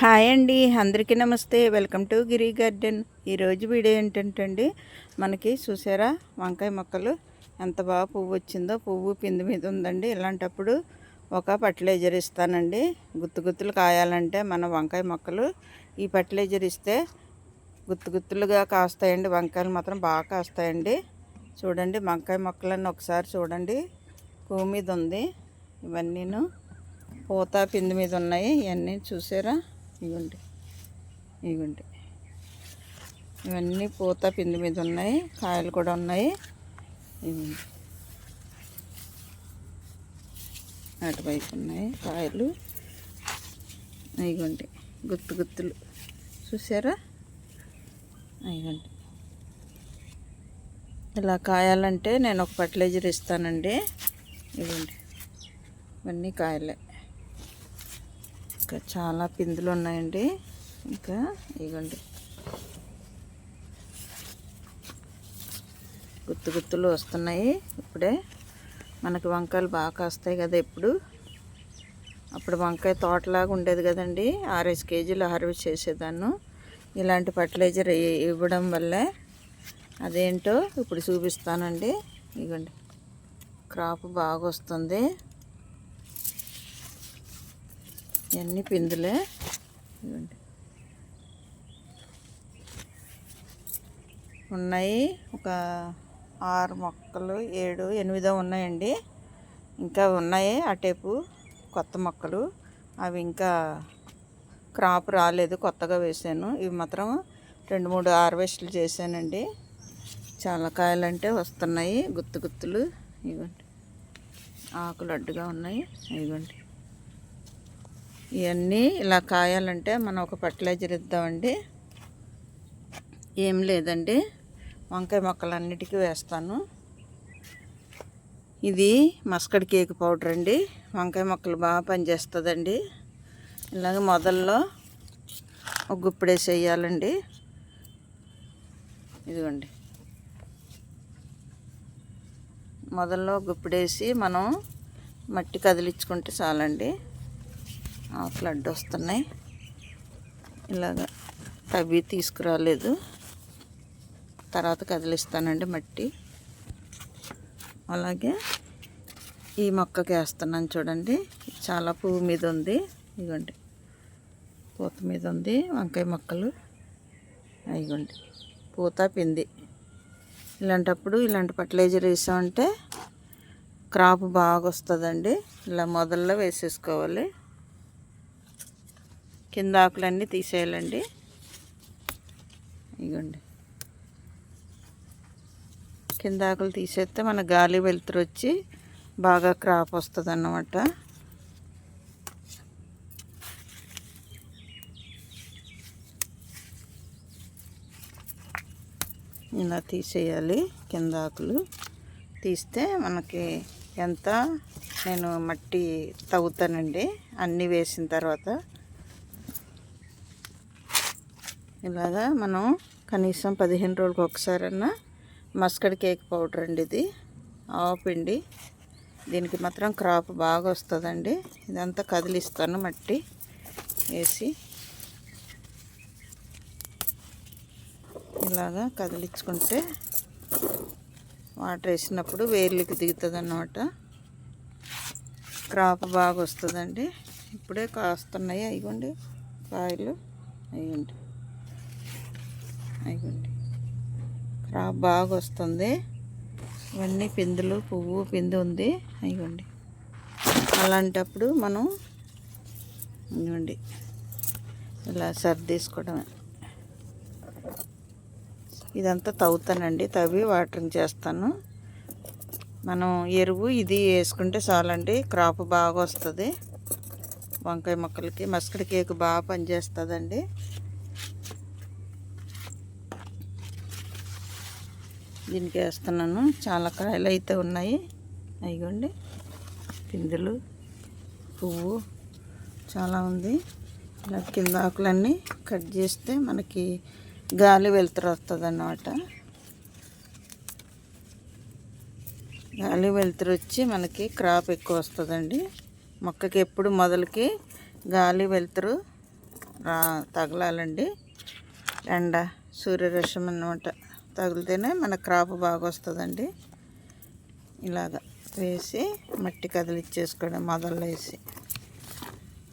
Hi అండి అందరికీ నమస్తే. Welcome to Giri garden. ఈరోజు వీడియో ఏంటంటే అండి మనకి చూసారా వంకాయ మొక్కలు ఎంత బాగా పువ్వు వచ్చిందో పువ్వు పిండి మీద ఉందండి. ఇలాంటప్పుడు ఒక ఫర్టిలైజర్ ఇస్తానండి. గుత్తు గుత్తులు కాయాలంటే మన వంకాయ మొక్కలు ఈ ఫర్టిలైజర్ ఇస్తే గుత్తు గుత్తులుగా కాస్తాయండి. వంకాయలు మాత్రం బాగా కాస్తాయండి. చూడండి వంకాయ మొక్కలన్నీ ఒకసారి చూడండి. పువ్వు మీద ఉంది. ఇవన్నీను పూత పిండి మీద ఉన్నాయి. ఇవన్నీ చూసారా? ఇవ్వండి ఇవ్వండి ఇవన్నీ పూత పిండి మీద ఉన్నాయి కాయలు కూడా ఉన్నాయి. ఇవ్వండి అటువైపు ఉన్నాయి కాయలు. ఇవ్వండి గుత్తు గుత్తులు. చూసారా ఇవ్వండి ఇలా కాయాలంటే నేను ఒక ఫర్టిలైజర్ ఇస్తానండి. ఇవ్వండి ఇవన్నీ కాయలే. ఇంకా చాలా పిందులు ఉన్నాయండి. ఇంకా ఇగండి. గుత్తు గుత్తులు వస్తున్నాయి ఇప్పుడే. మనకి వంకాయలు బాగా కాస్తాయి కదా ఇప్పుడు అప్పుడు వంకాయ తోటలాగా ఉండేది కదండి. ఆరేసి కేజీలు హార్వెస్ట్ చేసేదాన్ని. ఇలాంటి ఫర్టిలైజర్ ఇవ్వడం వల్లే అదేంటో ఇప్పుడు చూపిస్తానండి. ఇగండి. క్రాప్ బాగా వస్తుంది. ఇవన్నీ పిందులే. ఇవ్వండి ఉన్నాయి. ఒక ఆరు మొక్కలు ఏడు ఎనిమిదో ఉన్నాయండి. ఇంకా ఉన్నాయి అటేపు కొత్త మొక్కలు. అవి ఇంకా క్రాప్ రాలేదు కొత్తగా వేసాను. ఇవి మాత్రం రెండు మూడు హార్వెస్ట్లు చేశానండి. చాలా కాయలంటే వస్తున్నాయి గుత్తు గుత్తులు ఇవ్వండి ఆకులు అడ్డుగా ఉన్నాయి. ఇవ్వండి ఇవన్నీ ఇలా కాయాలంటే మనం ఒక ఫర్టిలైజర్ ఇద్దామండి. ఏం లేదండి. వంకాయ మొక్కలన్నిటికీ వేస్తాను. ఇది మస్కడ్ కేక్ పౌడర్ అండి. వంకాయ మొక్కలు బాగా పనిచేస్తుందండి. ఇలాగ మొదల్లో ఒక గుప్పిడేసి వేయాలండి ఇదిగోండి. మొదల్లో గుప్పిడేసి మనం మట్టి కదిలించుకుంటే చాలండి. ఆకులు అడ్డు వస్తున్నాయి. ఇలాగ తవ్వి తీసుకురాలేదు. తర్వాత కదిలిస్తానండి మట్టి. అలాగే ఈ మొక్కకి వేస్తున్నాను చూడండి. చాలా పువ్వు మీద ఉంది. ఇదిగోండి. పూత మీద ఉంది. వంకాయ మొక్కలు. ఇదిగోండి. పూత పింది. ఇలాంటప్పుడు ఇలాంటి ఫర్టిలైజర్ వేసామంటే క్రాప్ బాగా వస్తుందండి. ఇలా మొదల్లో వేసేసుకోవాలి. కింద ఆకులన్నీ తీసేయాలండి. ఇగోండి. కింద ఆకులు తీసేస్తే మన గాలి వెలుతురు వచ్చి బాగా క్రాప్ వస్తుంది అన్నమాట ఇలా తీసేయాలి కింద ఆకులు. తీస్తే మనకి ఎంత నేను మట్టి తవ్వుతానండి అన్నీ వేసిన తర్వాత ఇలాగా మనం కనీసం పదిహేను రోజులకు ఒకసారన్నా మస్కడ్ కేక్ పౌడర్ అండి ఇది. ఆవపిండి దీనికి మాత్రం క్రాప్ బాగా వస్తుందండి. ఇదంతా కదిలిస్తాను మట్టి వేసి. ఇలాగా కదిలించుకుంటే వాటర్ వేసినప్పుడు వేర్లకి దిగుతుంది అన్నమాట క్రాప్ బాగా వస్తుందండి. ఇప్పుడే కాస్తున్నాయి. అయ్యండి కాయలు. అయ్యండి. అయిపోండి క్రాప్ బాగా వస్తుంది ఇవన్నీ పిందులు పువ్వు పిందు ఉంది. అయిపోండి అలాంటప్పుడు మనం ఇవ్వండి ఇలా సర్దేసుకోవడమే ఇదంతా తవ్వుతానండి. తవ్వి వాటరింగ్ చేస్తాను. మనం ఎరువు ఇది వేసుకుంటే చాలండి క్రాప్ బాగా వస్తుంది వంకాయ మొక్కలకి మస్కడి కేక్ బాగా పనిచేస్తుందండి. దీనికి వేస్తున్నాను చాలా కాయలు అయితే ఉన్నాయి. అయిగోండి పిందులు పువ్వు చాలా ఉంది. ఇలా కింద ఆకులన్నీ కట్ చేస్తే మనకి గాలి వెలుతురు వస్తుంది అన్నమాట గాలి వెలుతురు వచ్చి మనకి క్రాప్ ఎక్కువ వస్తుందండి. మొక్కకి ఎప్పుడు మొదలకి గాలి వెలుతురు రా తగలాలండి. ఎండ సూర్యరశ్మి అన్నమాట. తగిలితేనే మన క్రాప్ బాగా వస్తుందండి ఇలాగ వేసి మట్టి కదిలిచ్చేసుకోవడం మొదలు వేసి.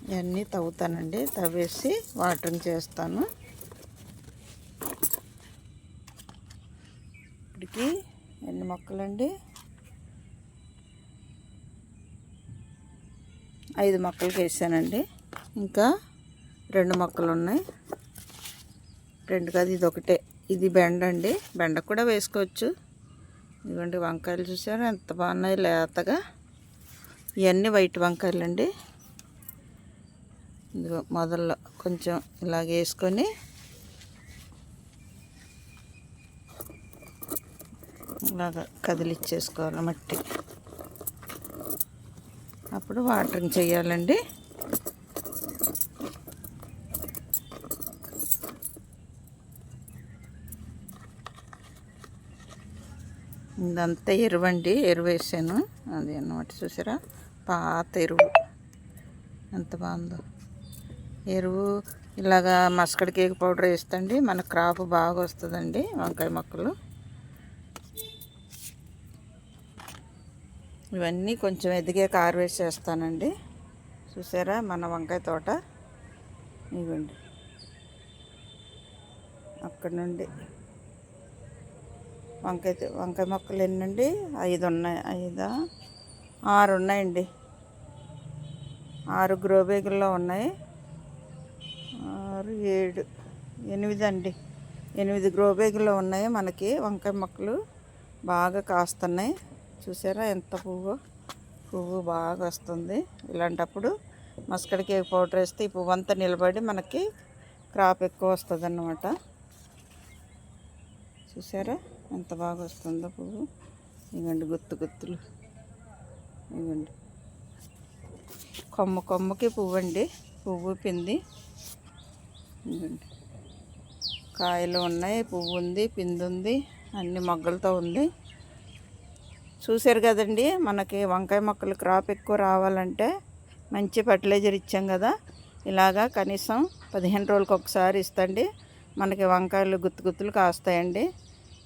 ఇవన్నీ తవ్వుతానండి. తవ్వేసి వాటరింగ్ చేస్తాను. ఇప్పటికి ఎన్ని మొక్కలండి? ఐదు మొక్కలకి వేసానండి ఇంకా రెండు మొక్కలు ఉన్నాయి రెండు కాదు ఇది ఒకటే. ఇది బెండ అండి. బెండ కూడా వేసుకోవచ్చు. ఇదిగోండి వంకాయలు చూసారు? ఎంత బాగున్నాయి లేతగా. ఇవన్నీ వైట్ వంకాయలు అండి ఇదిగో మొదల్లో కొంచెం ఇలాగ వేసుకొని. ఇలాగ కదిలిచ్చేసుకోవాలి మట్టి. అప్పుడు వాటరింగ్ చేయాలండి. ఇదంతా ఎరువండి ఎరువు వేసాను అది అన్నమాట చూసారా? పాత ఎరువు. ఎంత బాగుందో. ఎరువు ఇలాగా మస్కడ్ కేక్ పౌడర్ వేస్తండి. మన క్రాప్ బాగా వస్తుందండి వంకాయ మొక్కలు. ఇవన్నీ కొంచెం ఎదిగే కారు వేసేస్తానండి చూసారా? మన వంకాయ తోట. ఇవ్వండి. అక్కడ నుండి. వంకాయ వంకాయ మొక్కలు ఎన్నండి? ఐదు ఉన్నాయి. ఐదా? ఆరు ఉన్నాయండి. ఆరు గ్రో బ్యాగుల్లో ఉన్నాయి. ఆరు ఏడు ఎనిమిది అండి. ఎనిమిది గ్రో బ్యాగుల్లో ఉన్నాయి మనకి. వంకాయ మొక్కలు బాగా కాస్తున్నాయి. చూసారా ఎంత పువ్వు? పువ్వు బాగా వస్తుంది. ఇలాంటప్పుడు మస్కడ్ కేక్ పౌడర్ వేస్తే ఈ పువ్వు అంతా నిలబడి మనకి క్రాప్ ఎక్కువ వస్తుంది అన్నమాట చూసారా? ఎంత బాగా వస్తుందో పువ్వు. ఇవ్వండి గుత్తు గుత్తులు. ఇవ్వండి కొమ్మ కొమ్మకి పువ్వు అండి పువ్వు పింది. ఇవ్వండి కాయలు ఉన్నాయి పువ్వు ఉంది పింది ఉంది అన్ని మొగ్గలతో ఉంది. చూశారు కదండి మనకి వంకాయ మొక్కలు క్రాప్ ఎక్కువ రావాలంటే మంచి ఫర్టిలైజర్ ఇచ్చాం కదా. ఇలాగా కనీసం పదిహేను రోజులకు ఒకసారి ఇస్తండి. మనకి వంకాయలు గుత్తు గుత్తులు కాస్తాయండి.